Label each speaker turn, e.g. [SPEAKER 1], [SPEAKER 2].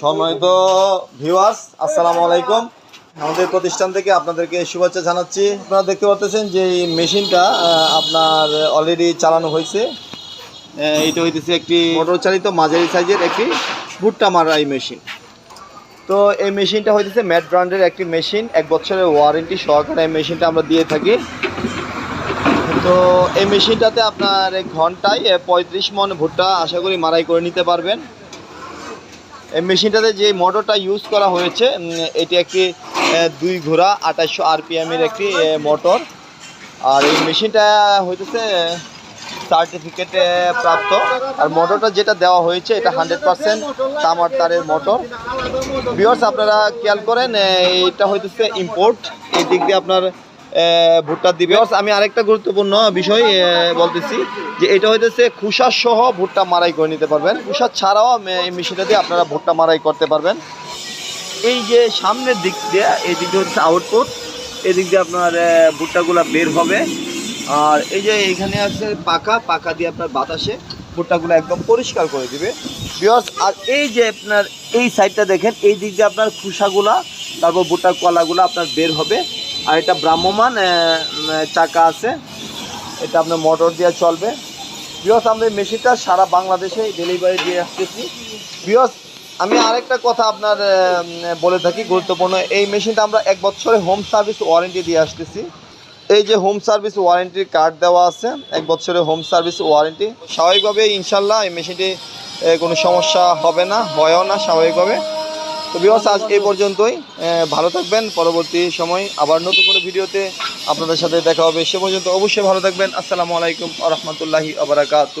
[SPEAKER 1] সম্মানিত ভিউয়ার্স আসসালামু আলাইকুম। আমাদের প্রতিষ্ঠান থেকে আপনাদেরকে শুভেচ্ছা জানাচ্ছি। আপনারা দেখতে পাচ্ছেন যে এই মেশিনটা আপনার অলরেডি চালানো হয়েছে। এটা হইতেছে একটি মোটর চালিত মাঝারি সাইজের একটি ভুট্টা মারাই মেশিন। তো এই মেশিনটা হইতেছে ম্যাট ব্র্যান্ডের একটি মেশিন। এক বছরের ওয়ারেন্টি সহকারে এই মেশিনটা আমরা দিয়ে থাকি। তো এই মেশিনটাতে আপনার ঘন্টায় পঁয়ত্রিশ মন ভুট্টা আশা করি মারাই করে নিতে পারবেন। এই মেশিনটাতে যে মোটরটা ইউজ করা হয়েছে এটি একটি দুই ঘোড়া আঠাশশো আরপিএমের একটি মোটর। আর এই মেশিনটা হইতেছে সার্টিফিকেট প্রাপ্ত। আর মোটরটা যেটা দেওয়া হয়েছে, এটা হান্ড্রেড পার্সেন্ট তামার তারের মোটর। বিয়ার্স আপনারা খেয়াল করেন এটা হইতেছে ইম্পোর্ট এই দিক দিয়ে আপনার ভুট্টা দিবে। আমি আরেকটা গুরুত্বপূর্ণ বিষয় বলতেছি যে এটা হইতেছে খুসা সহ ভুট্টা মারাই করে নিতে পারবেন। খুসা ছাড়াও এই মেশিনটা দিয়ে আপনারা ভুট্টা মারাই করতে পারবেন। এই যে সামনের দিক দিয়ে এই দিক দিয়ে হচ্ছে আউটপুট এই দিক দিয়ে আপনার ভুট্টাগুলা বের হবে। আর এই যে এখানে আছে পাকা পাকা দিয়ে আপনার বাতাসে ভুট্টাগুলো একদম পরিষ্কার করে দিবে। বিয়স আর এই যে আপনার এই সাইডটা দেখেন, এই দিক দিয়ে আপনার খুসাগুলা, তারপর ভুট্টার কলাগুলো আপনার বের হবে। আর এটা উম, চাকা আছে। এটা আপনার মোটর দিয়ে চলবে। বিয়স আমরা এই মেশিনটা সারা বাংলাদেশে ডেলিভারি দিয়ে আসতেছি। বিয়স আমি আরেকটা কথা আপনার বলে থাকি গুরুত্বপূর্ণ। এই মেশিনটা আমরা এক বছরে হোম সার্ভিস ওয়ারেন্টি দিয়ে আসতেছি। এই যে হোম সার্ভিস ওয়ারেন্টির কার্ড দেওয়া আছে এক বছরের হোম সার্ভিস ওয়ারেন্টি স্বাভাবিকভাবে ইনশাল্লাহ এই মেশিনটি কোনো সমস্যা হবে না হয়ও না স্বাভাবিকভাবে। তো বিবাস আজ এই পর্যন্তই। ভালো থাকবেন। পরবর্তী সময় আবার নতুন কোনো ভিডিওতে আপনাদের সাথে দেখা হবে। সে পর্যন্ত অবশ্যই ভালো থাকবেন। আসসালামু আলাইকুম আ রহমতুল্লাহি আবরাকাতু